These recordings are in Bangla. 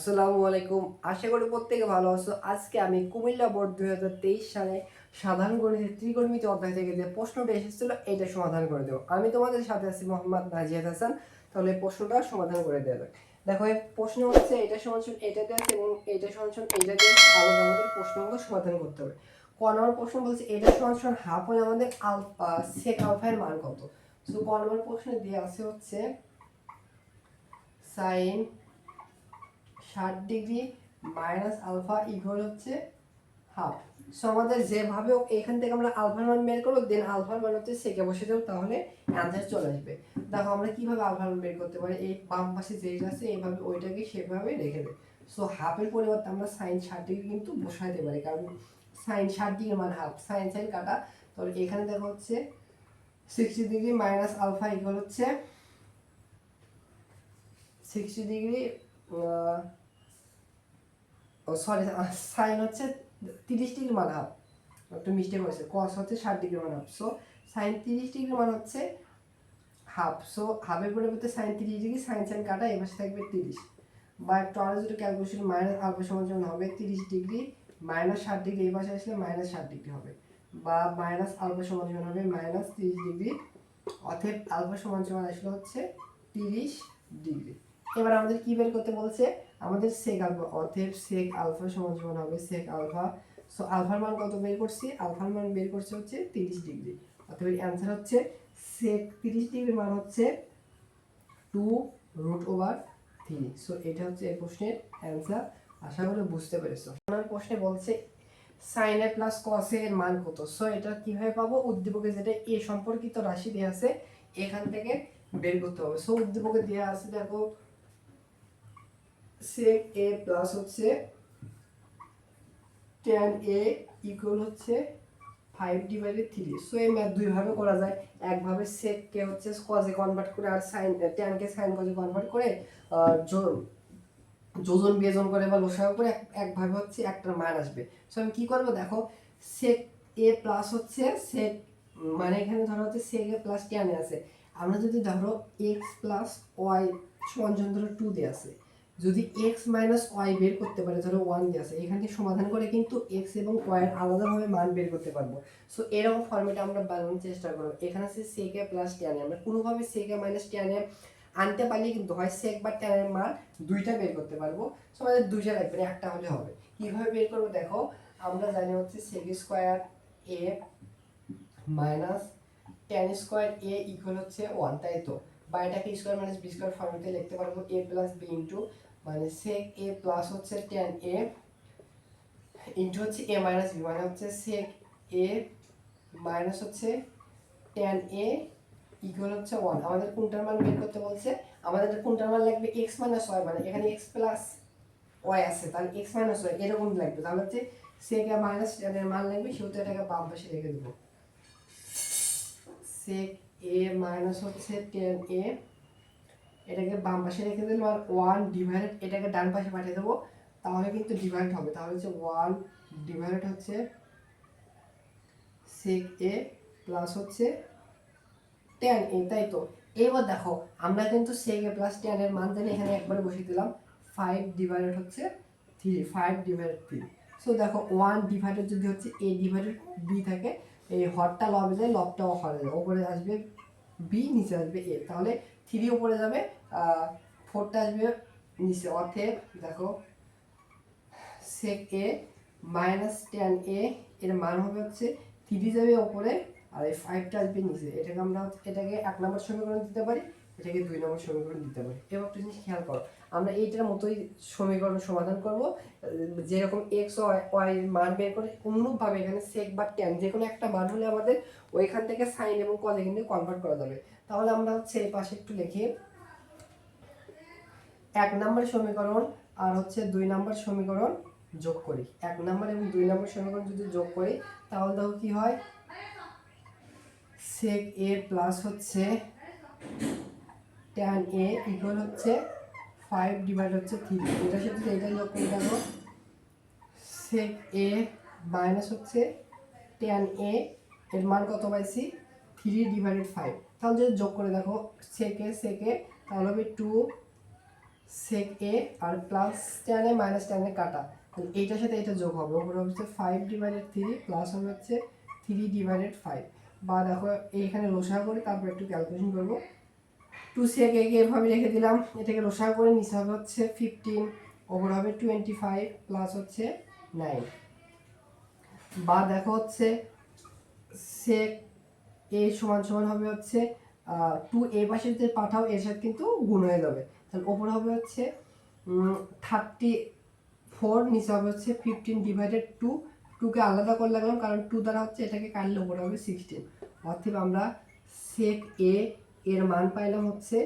আসসালামু আলাইকুম। আশা করি প্রত্যেকে ভালো আছো। আজকে আমি কুমিল্লা বোর্ড দুই হাজার তেইশ সালে সাধারণ গণিতের ত্রিকোণমিতি অধ্যায় থেকে যে প্রশ্নটা এসেছিল, এটা সমাধান করে দেবো। আমি তোমাদের সাথে আছি মোহাম্মদ নাজিয়াদ হাসান। তাহলে প্রশ্নটা সমাধান করে দেওয়া যাক। দেখো প্রশ্ন হচ্ছে এটা সমাধান এটা দেওয়া এবং এটা সমাধান এইটা দিয়ে আলাদা আমাদের প্রশ্নগুলো সমাধান করতে হবে। ক নম্বর প্রশ্ন বলছে, এটা সমাধান হাফ হলে আমাদের আলফা সেক আলফার মান কত? সো ক নম্বর প্রশ্নে দেওয়া আছে হচ্ছে সাইন ষাট ডিগ্রি মাইনাস আলফা ইকুয়াল হচ্ছে হাফ সো আমাদের যেভাবে এখান থেকে আমরা আলফার মান বের করব দেন আলফার মান হচ্ছে সেকে বসে দেবো তাহলে অ্যান্সার চলে আসবে। দেখো, আমরা কীভাবে আলফার মান বের করতে পারি? এই বাম পাশে যেটা আছে, এইভাবে ওইটাকে সেভাবে রেখে দেয় সো হাফের পরিবর্তে আমরা সাইন ষাট ডিগ্রি কিন্তু বসাইতে পারি, কারণ সাইন ষাট ডিগ্রি মানে হাফ সাইন সাইন কাটা, তাহলে এখানে দেখো হচ্ছে sixty degree minus alpha equal হচ্ছে সিক্সটি ডিগ্রি সরি সাইন হচ্ছে তিরিশ ডিগ্রি মান হাফ একটু মিস্টেক হয়েছে কস হচ্ছে ষাট ডিগ্রি মান হাফ সো সাইন তিরিশ ডিগ্রি মান হচ্ছে হাফ সো হাফের পরিবর্তে সাইন তিরিশ ডিগ্রি সাইন সাইন কাটা, এ পাশে থাকবে তিরিশ। বা একটু আরও যদি ক্যালকুলেশন মাইনাস আলফা সমান সমান হবে, তিরিশ ডিগ্রি মাইনাস ষাট ডিগ্রি এই পাশে আসলে মাইনাস ষাট ডিগ্রি হবে। বা মাইনাস আলফা সমান হবে মাইনাস তিরিশ ডিগ্রি, অতএব আলফা সমান সমান আসলে হচ্ছে তিরিশ ডিগ্রি। এবার আমাদের কি বের করতে বলছে? আমাদের সেক আলফা অতএব সেক আলফা সমান সমান হবে সেক আলফা সো আলফার মান কত বের করছি? আলফার মান বের করছে হচ্ছে তিরিশ ডিগ্রি। অতএব অ্যান্সার হচ্ছে সেক তিরিশ ডিগ্রি মান হচ্ছে two root over three so এটা হচ্ছে এই প্রশ্নের অ্যান্সার আশা করি বুঝতে পেরেছ। আমার প্রশ্নে বলছে সাইন এ প্লাস কস এর মান কত? সো এটা কীভাবে পাবো? উদ্দীপকে যেটা এ সম্পর্কিত রাশি দেওয়া আছে, এখান থেকে বের করতে হবে। সো উদ্দীপকে দেওয়া আছে, দেখো sec a প্লাস হচ্ছে tan a ইকুয়াল হচ্ছে ফাইভ ডিভাইডেড থ্রি সো এই ম্যাথ দুইভাবে করা যায়। একভাবে sec কে হচ্ছে কজে কনভার্ট করে আর সাইন tan কে সাইন কজে কনভার্ট করে যোজন বিয়োজন করে বা লসাগু করে এক- একভাবে হচ্ছে একটা মান আসবে। সো আমি কি করব? দেখো, sec a প্লাস হচ্ছে sec মানে এখানে ধরো হচ্ছে sec a প্লাস a আছে। আমরা যদি ধরো x প্লাস ওয়াই সমান ধরো টু দিয়ে আছে যদি এক্স মাইনাস ওয়াই বের করতে পারে ধরো ওয়ান দিয়ে আছে এখান থেকে সমাধান করে কিন্তু এক্স এবং ওয়াই এর আলাদাভাবে মান বের করতে পারব। সো এরকম ফর্মেটে আমরা বানানোর চেষ্টা করব। এখানে আছে সেকে প্লাস টেনে আমরা কোনোভাবে সেকে মাইনাস টেনে আনতে পারলে কিন্তু হয় সেক বা টেনের মান দুইটা বের করতে পারব। সো আমাদের দুইটা লাগবে না একটা হলে হবে। কীভাবে বের করব দেখো, আমরা জানি হচ্ছে sec square A minus tan square A equal হচ্ছে ওয়ান তাই তো? বা এটাকে স্কোয়ার মাইনাস বি স্কোয়ার ফর্মেটে লিখতে পারব এ প্লাস বি ইন্টু মানে সেক এ প্লাস হচ্ছে টেন এ ইন্টু হচ্ছে এ মাইনাস বি মানে হচ্ছে সেক এ মাইনাস হচ্ছে টেন এ ইকুয়াল হচ্ছে ওয়ান আমাদের কোনটার মান বের করতে বলছে? আমাদের কোনটার মান লাগবে এক্স মাইনাস ওয়াই মানে এখানে এক্স প্লাস ওয়াই আছে, তাহলে এক্স মাইনাস ওয়াই এরকম লাগবে। তাহলে হচ্ছে সেক এ মাইনাস টেনের মান লাগবে, সেহেতু এটাকে বাম পাশে রেখে দেবো। সেক এ মাইনাস হচ্ছে টেন এ এটাকে বাম পাশে রেখে দিলাম আর ওয়ান ডিভাইডেড এটাকে ডান পাশে পাঠিয়ে দেবো। তাহলে কিন্তু ডিভাইড হবে। তাহলে হচ্ছে ওয়ান ডিভাইডেড হচ্ছে সেক এ প্লাস হচ্ছে টেন এ তাই তো? এবার দেখো, আমরা কিন্তু সেক এ প্লাস টেন এর মান জানি এখানে একবারে বসিয়ে দিলাম। ফাইভ ডিভাইডেড হচ্ছে three five divided three so দেখো ওয়ান ডিভাইডেড যদি হচ্ছে এ ডিভাইডেড বি থাকে, এই হরটা লবে যায়, লবটাও হরে যায়, ওপরে আসবে বি নিচে আসবে এ তাহলে থ্রি উপরে যাবে ফোরটা আসবে নিচে অর্থের দেখো সেক এ মাইনাস টেন এ এর মান হবে হচ্ছে থ্রি যাবে ওপরে আর এই ফাইভটা আসবে নিচে। এটাকে আমরা এটাকে এক নম্বর সমীকরণ দিতে পারি, এটাকে দুই নম্বর সমীকরণ দিতে পারি। এবার একটা জিনিস খেয়াল করো। আমরা এইটার মতোই সমীকরণ সমাধান করব। যেরকম এক্স ওয়াই মান বের করে অনুরূপভাবে এখানে সেক বা ট্যান যে কোনো একটা মান হলে আমাদের ওইখান থেকে সাইন এবং কজ কিন্তু কনভার্ট করা যাবে। তাহলে আমরা হচ্ছে এই পাশে একটু লিখি। এক নম্বর সমীকরণ আর হচ্ছে দুই নম্বর সমীকরণ যোগ করি। এক নম্বর এবং দুই নম্বর সমীকরণ যদি যোগ করি, তাহলে দেখো কি হয়? সেক এ প্লাস হচ্ছে ট্যান এ ইকুয়াল হচ্ছে ফাইভ ডিভাইড হচ্ছে থ্রি এটার সাথে এটা যোগ করে দেখো সেক এ মাইনাস হচ্ছে ট্যান এ এর মান কত পাইছি? থ্রি ডিভাইডেড ফাইভ তাহলে যদি যোগ করে দেখো সেকে সেকে তাহলে হবে two sec A R plus tan A minus tan A কাটা। তাহলে এইটার সাথে এটা যোগ হবে। ওপরে হচ্ছে ফাইভ ডিভাইডেড থ্রি প্লাস হবে হচ্ছে থ্রি ডিভাইডেড ফাইভ বা দেখো, এইখানে লোসা করে তারপর একটু ক্যালকুলেশন করব। টু সেক একে এভাবে রেখে দিলাম। এটাকে রোসা করে নিচে হবে হচ্ছে ফিফটিন ওপর হবে টোয়েন্টি ফাইভ প্লাস হচ্ছে নাইন বা দেখো হচ্ছে সেক এ সমান সমান হবে হচ্ছে টু এ পাশে যদি পাঠাও, এর সাথে কিন্তু গুণ হয়ে যাবে। তাহলে ওপরে হবে হচ্ছে থার্টি ফোর নিচে হবে হচ্ছে ফিফটিন ডিভাইডেড টু টুকে আলাদা করে লাগলাম, কারণ টু দ্বারা হচ্ছে এটাকে কাটলে ওপরে হবে সিক্সটিন অর্থাৎ আমরা সেক এ এর মান পাইলাম হচ্ছে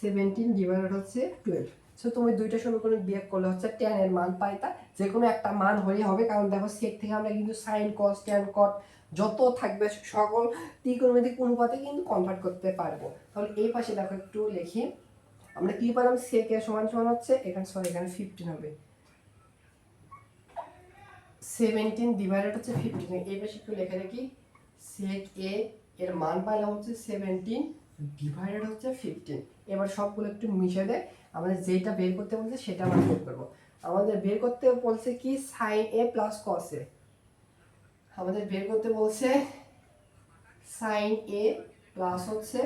সেভেন্টিন ডিভাইডেড হচ্ছে টুয়েলভ সো তুমি দুইটা সমীকরণ বিয়োগ করলে হচ্ছে টেন এর মান পাইতা। যে কোনো একটা মান হলেই হবে, কারণ দেখো সেক থেকে আমরা কিন্তু সাইন কস ট্যান কট যত থাকবে, সকল ত্রিকোণমিতিক অনুপাতে কিন্তু কনভার্ট করতে পারব। তাহলে এই পাশে দেখো একটু লিখি। আমরা কি পেলাম? সেক সমান সমান হচ্ছে, এখানে সরি এখানে ফিফটিন হবে। সেভেন্টিন ডিভাইডেড হচ্ছে ফিফটিন এই পাশে একটু লেখা রাখি। সেক এ এর মান পাইলাম হচ্ছে সেভেন্টিন ডিভাইডেড হচ্ছে ফিফটিন এবার সবগুলো একটু মিশে দেয় আমাদের যেটা বের করতে বলছে সেটা আমরা বের করব। আমাদের বের করতে বলছে কি? সাইন এ প্লাস কস আমাদের বের করতে বলছে সাইন এ প্লাস হচ্ছে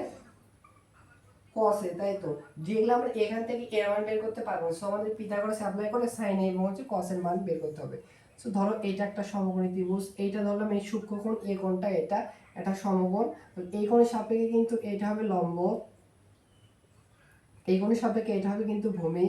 কস তাই তো? যেগুলো আমরা এখান থেকে এর মান বের করতে পারব সো আমাদের পিথাগোরাস অ্যাপ্লাই করে সাইন এ এবং হচ্ছে কস এর মান বের করতে হবে। সো ধরো এটা একটা সমকোণী ত্রিভুজ, এইটা ধরলাম এই সূক্ষ্মকোণ এ কোণটা এটা এটা সমকোণ এই কোণের সাপেক্ষে কিন্তু এটা হবে লম্ব। এই কোণের সাপেক্ষে এটা হবে কিন্তু ভূমি।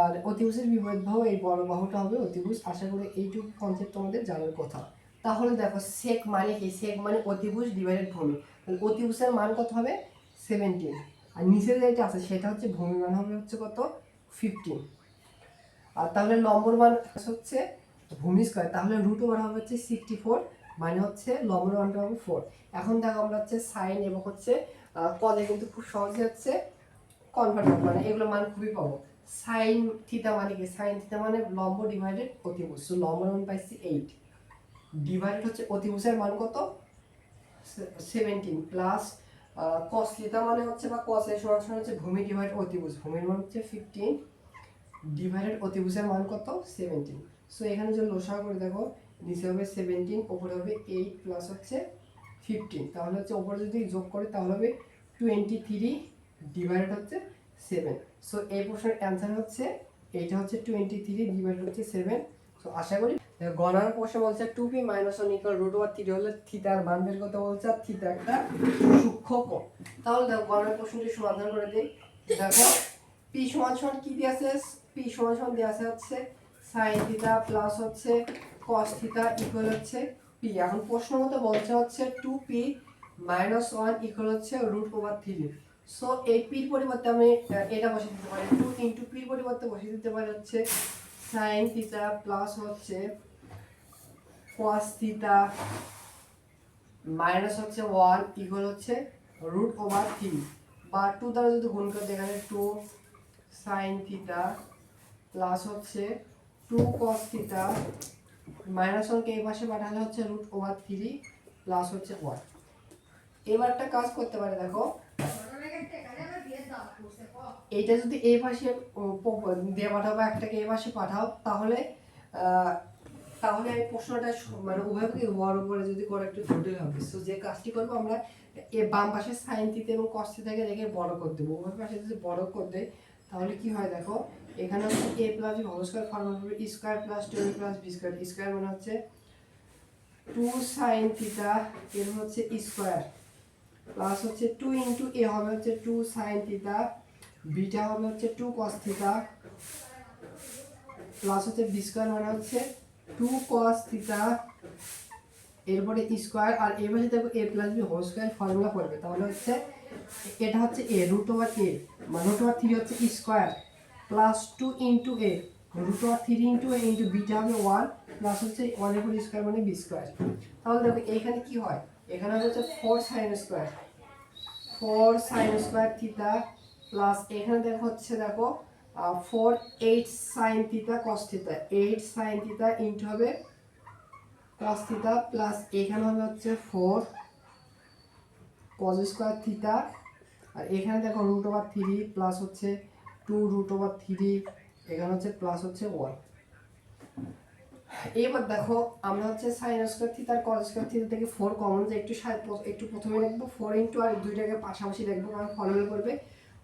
আর অতিভুজের বিপরীত বাহু, এই বড় বাহুটা হবে অতিভুজ। আশা করি এইটুকু কনসেপ্ট তোমাদের জানার কথা। তাহলে দেখো সেক মানে কি? সেক মানে অতিভুজ ডিভাইডেড ভূমি। তাহলে অতিভুজের মান কত হবে? সেভেন্টিন আর নিচে যেটা আছে, সেটা হচ্ছে ভূমি মান হবে হচ্ছে কত? ফিফটিন আর তাহলে লম্বর মান হচ্ছে ভূমি স্কোয়ার তাহলে রুট ওভার হবে হচ্ছে সিক্সটি ফোর মানে হচ্ছে লম্বর মানটা হবে ফোর এখন দেখো আমরা হচ্ছে সাইন এবং হচ্ছে কলে কিন্তু খুব সহজে হচ্ছে কনভার্ট করব মানে এগুলো মান খুবই পাবো। সাইন থিতা মানে কি? সাইন থিতা মানে লম্ব ডিভাইডেড অতিভুজ। সো লম্ব মান পাইছি এইট ডিভাইডেড হচ্ছে অতিভুজের মান কত? সেভেন্টিন প্লাস কস থিতা মানে হচ্ছে বা কস এর সমান সমান হচ্ছে ভূমি ডিভাইড অতিভুজ। ভূমির মান হচ্ছে ফিফটিন ডিভাইডেড অতিভুজের মান কত? সেভেন্টিন সো এখানে যদি লোসা করে দেখো নিচে হবে সেভেন্টিন ওপরে হবে এইট প্লাস হচ্ছে ফিফটিন তাহলে হচ্ছে ওপরে যদি যোগ করে, তাহলে হবে টোয়েন্টি থ্রি ডিভাইডেড হচ্ছে সেভেন সো এই প্রশ্নের অ্যান্সার হচ্ছে, এইটা হচ্ছে টোয়েন্টি থ্রি ডিভাইডেড হচ্ছে সেভেন সো আশা করি গণার প্রশ্ন বলছে two P minus one equal root over three হলে থিতার মান বের করতে বলছে, আর থিতা একটা সূক্ষ্ম কোণ। তাহলে দেখো গণার প্রশ্নটি সমাধান করে দিই। দেখো পি সমান সমান কি দিয়ে আছে? পি সমান সমান দিয়ে আছে হচ্ছে সাইন থিতা প্লাস হচ্ছে কস থিতা ইকুয়াল হচ্ছে পি এখন প্রশ্ন মতো বলছে হচ্ছে two P minus one equal হচ্ছে রুট ওভার থ্রি সো এই পির পরিবর্তে আমি এটা বসে দিতে পারি। টু ইন্টু পির পরিবর্তে বসে দিতে পারি হচ্ছে সাইন থিতা প্লাস হচ্ছে কস থিতা মাইনাস হচ্ছে ওয়ান ইকুয়াল হচ্ছে রুট ওভার থ্রি বা টু দ্বারা যদি গুণ করে দেখানে টু সাইন থিতা প্লাস হচ্ছে টু কস থিতা মাইনাস ওয়ানকে এই পাশে পাঠালে হচ্ছে রুট ওভার থ্রি প্লাস হচ্ছে ওয়ান এবার একটা কাজ করতে পারে, দেখো। এইটা যদি এই পাশে দিয়ে পাঠাও বা একটাকে এই পাশে পাঠাও, তাহলে তাহলে এই প্রশ্নটা মানে উভয়কে বড় করে যদি করে একটু জটিল হবে। সো যে কাজটি করব আমরা, এ বাম পাশে সাইন থিতে এবং কস থিতাকে রেখে বড় করে দেবো। উভয় পাশে যদি বড় করে দেয় তাহলে কি হয়, দেখো এখানে হচ্ছে A plus B whole square form হবে square plus two plus B square square মানে হচ্ছে টু সাইন থিতা এর হচ্ছে স্কোয়ার প্লাস হচ্ছে টু ইন্টু এ হবে হচ্ছে টু সাইন থিতা বিটা হবে হচ্ছে টু কস থিতা প্লাস হচ্ছে বি স্কোয়ার মানে হচ্ছে টু কস থিতা এরপরে স্কোয়ার আর এবার যদি দেখো A plus B whole square formula পড়বে। তাহলে হচ্ছে এটা হচ্ছে এ রুট ওভার এ মানে রুট ওভার থ্রি হচ্ছে square plus two into A root over three into A into beta হবে ওয়ান প্লাস হচ্ছে ওয়ানের উপর স্কোয়ার মানে বি স্কোয়ার তাহলে দেখো এইখানে কি হয়? এখানে হচ্ছে four sine square four sine square theta plus এখানে দেখো হচ্ছে দেখো four eight sine theta cos theta eight sine theta into হবে কস থিতা প্লাস এখানে হবে হচ্ছে ফোর কস স্কোয়ার থিতা আর এখানে দেখো রুট ওভার থ্রি প্লাস হচ্ছে টু রুট ওভার থ্রি এখানে হচ্ছে প্লাস হচ্ছে ওয়ান এবার দেখো, আমরা হচ্ছে সাইন স্কোয়ার থিটা আর কস স্কোয়ার থিটা থেকে ফোর কমন যে একটু একটু প্রথমে লিখব ফোর ইন্টু আর দুইটাকে পাশাপাশি লিখব, কারণ ফলোল করবে।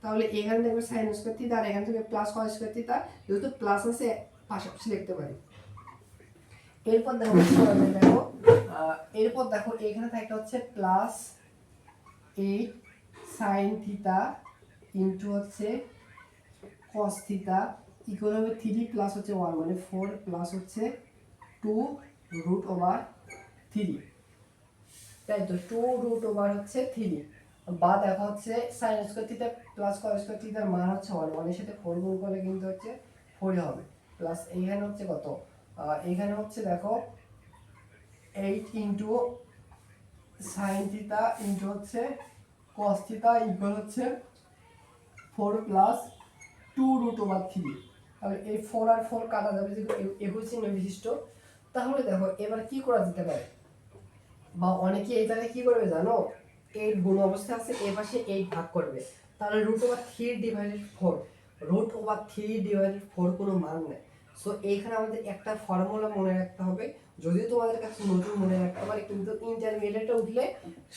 তাহলে এখানে দেখবে সাইন স্কোয়ার থিটা আর এখান থেকে প্লাস কস স্কোয়ার থিটা যেহেতু প্লাস আছে, পাশাপাশি লিখতে পারি। এরপর দেখো দেখো এরপর দেখো, এখানে থাকে হচ্ছে plus eight sine theta into হচ্ছে কস থিটা ইকুয়াল হবে থ্রি প্লাস হচ্ছে ওয়ান মানে ফোর প্লাস হচ্ছে টু রুট ওভার থ্রি তাই তো টু রুট ওভার হচ্ছে থ্রি বা দেখা হচ্ছে sine square theta plus cos square থিটার মান হচ্ছে ওয়ান ওয়ানের সাথে ফোর গুণ করলে কিন্তু হচ্ছে ফোরই হবে। প্লাস এইখানে হচ্ছে কত? আহ, এইখানে হচ্ছে দেখো এইট ইন্টু সাইন ইন্টু হচ্ছে কস থিটা ইকুয়াল হচ্ছে four plus two root over three তাহলে এই ফোর আর ফোর কাটা যাবে যেহেতু একুশ চিহ্ন তাহলে দেখো এবার কি করা যেতে পারে? বা অনেকে এই জায়গায় কি করবে জানো? এইট গুণ অবস্থা আছে, এ পাশে এইট ভাগ করবে। তাহলে root over three divided four root over three divided four কোনো মান নেই। সো এইখানে আমাদের একটা ফর্মুলা মনে রাখতে হবে। যদিও তোমাদের কাছে নতুন মনে রাখতে পারে, কিন্তু ইন্টারমিডিয়েটে উঠলে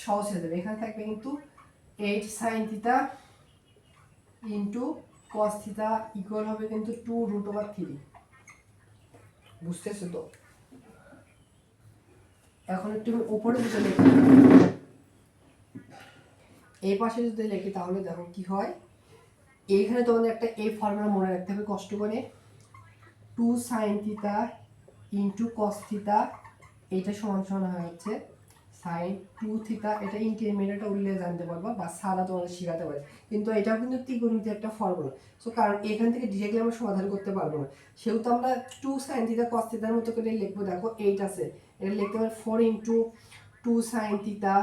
সহজ হয়ে যাবে। এখানে থাকবে কিন্তু eight sine theta into cos theta equal হবে কিন্তু টু রুট ওভার থ্রি বুঝতেছো তো? এখন একটু উপরে দিকে লিখি এই পাশে যদি লিখি তাহলে দেখো কি হয়? এইখানে তোমাদের একটা এই ফর্মুলা মনে রাখতে হবে কষ্ট করে। Two sine theta into cos এটা সমান সমান হয় হচ্ছে সাইন টু থিটা, এটা ইন্টারমিডিয়েটে উল্লেখ জানতে পারবা বা সারা তোমাদের শেখাতে পারে। কিন্তু এটাও কিন্তু ত্রিকোণমিতির একটা ফর্মুলা সো কারণ এখান থেকে ডিরেক্টলি আমরা সমাধান করতে পারব না। সেহেতু আমরা টু সাইন থিটা কস থিটার মতো করে লিখব, দেখো এইট আছে। এটা লিখতে পারি four into two sine theta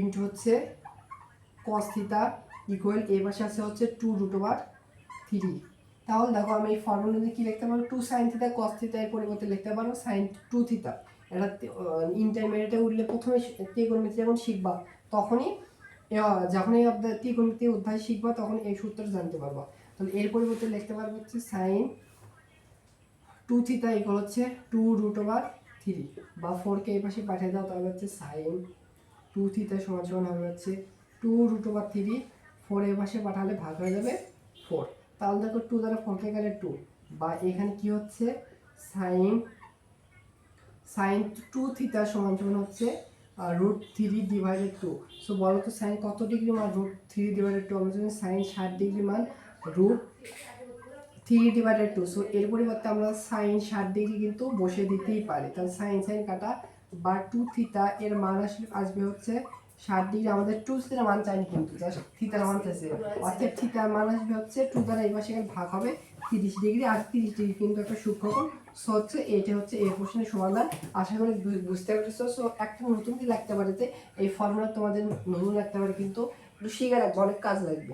into হচ্ছে কস থিটা ইকুয়াল এ পাশে আছে হচ্ছে টু রুট ওভার থ্রি তাহলে দেখো আমি এই ফর্মুলা কি লিখতে পারব? Two sine theta cos theta এর পরিবর্তে লিখতে পারব সাইন টু থিটা এটা ইন্টারমিডিয়েটে উঠলে প্রথমে ত্রিকোণমিতি যখন শিখবা তখনই আহ, যখনই আপনার ত্রিকোণমিতি অধ্যায় শিখবা তখন এই সূত্র জানতে পারবা। তাহলে এর পরিবর্তে লিখতে পারব হচ্ছে সাইন টু থিটা ইকুয়াল হচ্ছে টু রুট ওভার থ্রি বা ফোরকে এই পাশে পাঠিয়ে দাও তাহলে হচ্ছে সাইন টু থিটা সমান সমান হবে হচ্ছে two root over three four এর পাশে পাঠালে ভাগ হয়ে যাবে ফোর তাহলে দেখো টু দ্বারা ফোরকে গেলে টু বা এখানে কি হচ্ছে? সাইন সাইন টু থিটা সমান সমান হচ্ছে root three divided two so বলো তো সাইন কত ডিগ্রি মান? রুট থ্রি ডিভাইডেড টু আমরা জানি সাইন ষাট ডিগ্রি মান root three divided two so এর পরিবর্তে আমরা সাইন ষাট ডিগ্রি কিন্তু বসে দিতেই পারি। তাহলে সাইন সাইন কাটা বা টু থিটা এর মান আসবে হচ্ছে ষাট ডিগ্রি আমাদের টু থিটার মান চাইনি কিন্তু জাস্ট থিটার মান চাইছে। অর্থাৎ থিটার আসবে হচ্ছে টু দ্বারা এই পাশে ভাগ হবে তিরিশ ডিগ্রি আর তিরিশ ডিগ্রি কিন্তু একটা সূক্ষ্মকোণ সো হচ্ছে এটা হচ্ছে এই প্রশ্নের সমাধান। আশা করি বুঝতে পেরেছ। সো একটা নতুন কি লাগতে পারে যে এই ফর্মুলা তোমাদের নতুন লাগতে পারে কিন্তু, একটু শিখে রাখব, অনেক কাজ লাগবে।